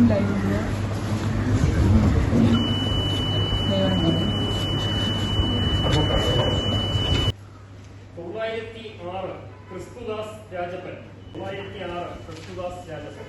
ഉണ്ടായിരുന്നില്ല. ദൈവം തൊള്ളായിരത്തി ആറ് ക്രിസ്തുദാസ് രാജപ്പൻ. തൊള്ളായിരത്തി ആറ് ക്രിസ്തുദാസ് രാജപ്പൻ.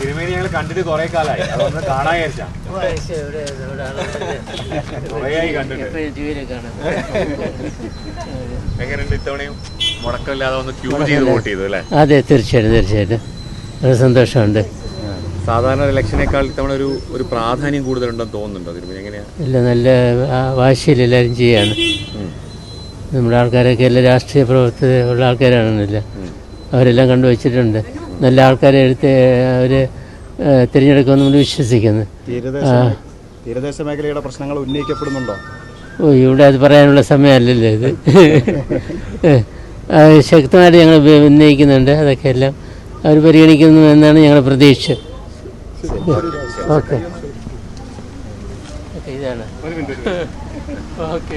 തിരുമേനി ഞങ്ങൾ കണ്ടിട്ട് കുറെ കാലമായി. അതൊന്ന് കാണാൻ കുറേയായി കണ്ടിട്ട്. എങ്ങനെയുണ്ട് ഇത്തവണയും? മുടക്കമില്ലാതെ ഒന്ന് ക്യൂ ചെയ്ത് വോട്ട് ചെയ്തു അല്ലേ? അതെ തീർച്ചയായിട്ടും തീർച്ചയായിട്ടും. സന്തോഷമുണ്ട്. സാധാരണ ഇലക്ഷനേക്കാൾ ഇത്തവണ ഒരു ഒരു പ്രാധാന്യം കൂടുതലുണ്ടെന്ന് തോന്നുന്നുണ്ടോ? തിരുമേനി എങ്ങനെയാ? ഇല്ല നല്ല വാശിയിൽ എല്ലാവരും ചെയ്യാണ്. നമ്മുടെ ആൾക്കാരൊക്കെ എല്ലാ രാഷ്ട്രീയ പ്രവർത്തന ഉള്ള ആൾക്കാരാണെന്നില്ല. അവരെല്ലാം കണ്ടുവച്ചിട്ടുണ്ട്. നല്ല ആൾക്കാരെ എടുത്ത് അവർ തിരഞ്ഞെടുക്കുമെന്ന് നമ്മൾ വിശ്വസിക്കുന്നു. തീരദേശ മേഖലയുടെ പ്രശ്നങ്ങൾ ഉന്നയിക്കപ്പെടുന്നുണ്ടോ? ഓ ഇവിടെ അത് പറയാനുള്ള സമയമല്ലല്ലോ ഇത്. ശക്തമായിട്ട് ഞങ്ങൾ ഉന്നയിക്കുന്നുണ്ട് അതൊക്കെ എല്ലാം. അവർ പരിഗണിക്കുന്നു എന്നാണ് ഞങ്ങളുടെ പ്രതീക്ഷ. ഓക്കെ. ഓക്കെ ഇതാണ് ഓക്കെ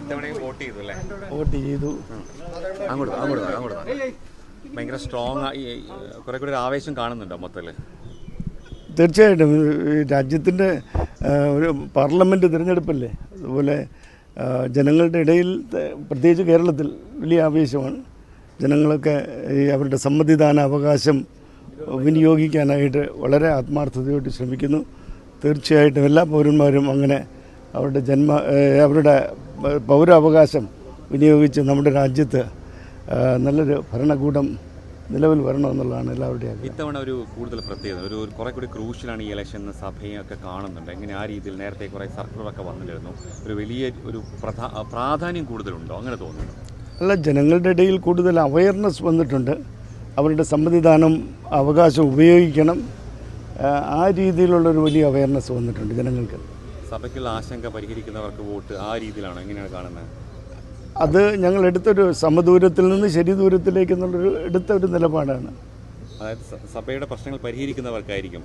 ഇത്തവണയും വോട്ട് ചെയ്തു. അല്ലേ വോട്ട് ചെയ്തു അങ്ങോട്ട് വാ, അങ്ങോട്ട് വാ, അങ്ങോട്ട് വാ. ഭയങ്കര സ്ട്രോങ് കുറെ കൂടി ആവേശം കാണുന്നുണ്ടോ മൊത്തത്തിൽ തീർച്ചയായിട്ടും. രാജ്യത്തിന്റെ ഒരു പാർലമെന്റ് തിരഞ്ഞെടുപ്പല്ലേ? അതുപോലെ ജനങ്ങളുടെ ഇടയിൽ പ്രത്യേകിച്ച് കേരളത്തിൽ വലിയ ആവേശമാണ്. ജനങ്ങളൊക്കെ ഈ അവരുടെ സമ്മതിദാന അവകാശം വിനിയോഗിക്കാനായിട്ട് വളരെ ആത്മാർത്ഥതയോട് ശ്രമിക്കുന്നു. തീർച്ചയായിട്ടും എല്ലാ പൗരന്മാരും അങ്ങനെ അവരുടെ ജന്മ അവരുടെ പൗരാവകാശം വിനിയോഗിച്ച് നമ്മുടെ രാജ്യത്ത് നല്ലൊരു ഭരണകൂടം നിലവിൽ വരണമെന്നുള്ളതാണ് എല്ലാവരുടെയും ഇത്തവണ ഒരു കൂടുതൽ പ്രത്യേകത ഒരു കുറെ കൂടി ക്രൂഷ്യലാണ് ഈ ഇലക്ഷൻ സഭയൊക്കെ കാണുന്നുണ്ട്. എങ്ങനെ ആ രീതിയിൽ നേരത്തെ കുറെ സർക്കിളൊക്കെ വന്നിരുന്നു. ഒരു വലിയ ഒരു പ്രധാ പ്രാധാന്യം കൂടുതലുണ്ടോ? അങ്ങനെ തോന്നുന്നു. അല്ല ജനങ്ങളുടെ ഇടയിൽ കൂടുതൽ അവയർനെസ് വന്നിട്ടുണ്ട്. അവരുടെ സമ്മതിദാനം അവകാശം ഉപയോഗിക്കണം. ആ, രീതിയിലുള്ള രീതിയിലുള്ളൊരു വലിയ അവയർനെസ് വന്നിട്ടുണ്ട് ജനങ്ങൾക്ക്. സഭയ്ക്കുള്ള ആശങ്ക പരിഹരിക്കുന്നവർക്ക് വോട്ട് ആ രീതിയിലാണ്? എങ്ങനെയാണ് കാണുന്നത്? അത് ഞങ്ങൾ എടുത്തൊരു സമദൂരത്തിൽ നിന്ന് ശരി ദൂരത്തിലേക്ക് എന്നുള്ളൊരു എടുത്ത ഒരു നിലപാടാണ്. അതായത് സഭയുടെ പ്രശ്നങ്ങൾ പരിഹരിക്കുന്നവർക്കായിരിക്കും.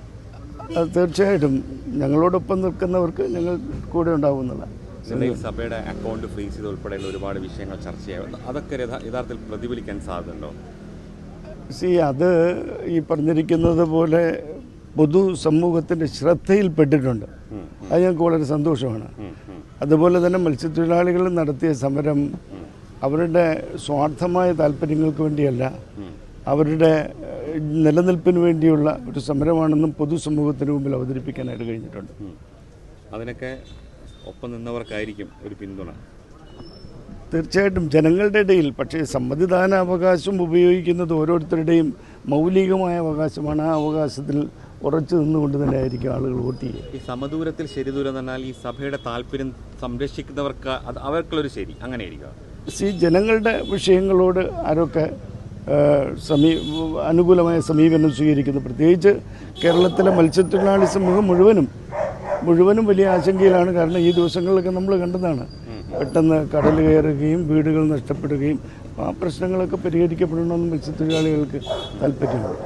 തീർച്ചയായിട്ടും. ഞങ്ങളോടൊപ്പം നിൽക്കുന്നവർക്ക് ഞങ്ങൾ കൂടെ ഉണ്ടാവുന്നതാണ്. സഭയുടെ അക്കൗണ്ട് ഫ്രീസ് ചെയ്ത് ഉൾപ്പെടെയുള്ള ഒരുപാട് വിഷയങ്ങൾ ചർച്ചയാവുന്നു അതൊക്കെ യഥാ- യഥാർത്ഥത്തിൽ പ്രതിഫലിക്കാൻ സാധ്യതയുണ്ടോ? സി അത് ഈ പറഞ്ഞിരിക്കുന്നത് പോലെ പൊതു സമൂഹത്തിന്റെ ശ്രദ്ധയിൽപ്പെട്ടിട്ടുണ്ട് അത് ഞങ്ങൾക്ക് വളരെ സന്തോഷമാണ്. അതുപോലെ തന്നെ മത്സ്യത്തൊഴിലാളികൾ നടത്തിയ സമരം അവരുടെ സ്വാർത്ഥമായ താല്പര്യങ്ങൾക്ക് വേണ്ടിയല്ല അവരുടെ നിലനിൽപ്പിന് വേണ്ടിയുള്ള ഒരു സമരമാണെന്നും പൊതുസമൂഹത്തിന് മുമ്പിൽ അവതരിപ്പിക്കാനായിട്ട് കഴിഞ്ഞിട്ടുണ്ട്. അതിനൊക്കെ ഒപ്പം നിന്നവർക്കായിരിക്കും ഒരു പിന്തുണ. തീർച്ചയായിട്ടും ജനങ്ങളുടെ ഇടയിൽ പക്ഷേ സമ്മതിദാന അവകാശം ഉപയോഗിക്കുന്നത് ഓരോരുത്തരുടെയും മൗലികമായ അവകാശമാണ്. ആ അവകാശത്തിൽ ഉറച്ചു നിന്നുകൊണ്ട് തന്നെ ആയിരിക്കും ആളുകൾ വോട്ട് ചെയ്യുക. ഈ സമദൂരത്തിൽ ശരിദൂരം എന്ന് പറഞ്ഞാൽ ഈ സഭയുടെ താല്പര്യം സംരക്ഷിക്കുന്നവർക്ക് അത് അവർക്കുള്ളൊരു ശരി അങ്ങനെയായിരിക്കും സി ജനങ്ങളുടെ വിഷയങ്ങളോട് ആരൊക്കെ സമീ അനുകൂലമായ സമീപനം സ്വീകരിക്കുന്നു? പ്രത്യേകിച്ച് കേരളത്തിലെ മത്സ്യത്തൊഴിലാളി സമൂഹം മുഴുവനും മുഴുവനും വലിയ ആശങ്കയിലാണ്. കാരണം ഈ ദിവസങ്ങളിലൊക്കെ നമ്മൾ കണ്ടതാണ്. പെട്ടെന്ന് കടൽ കയറുകയും വീടുകൾ നഷ്ടപ്പെടുകയും ആ പ്രശ്നങ്ങളൊക്കെ പരിഹരിക്കപ്പെടണമെന്ന് മത്സ്യത്തൊഴിലാളികൾക്ക് താല്പര്യമുണ്ട്.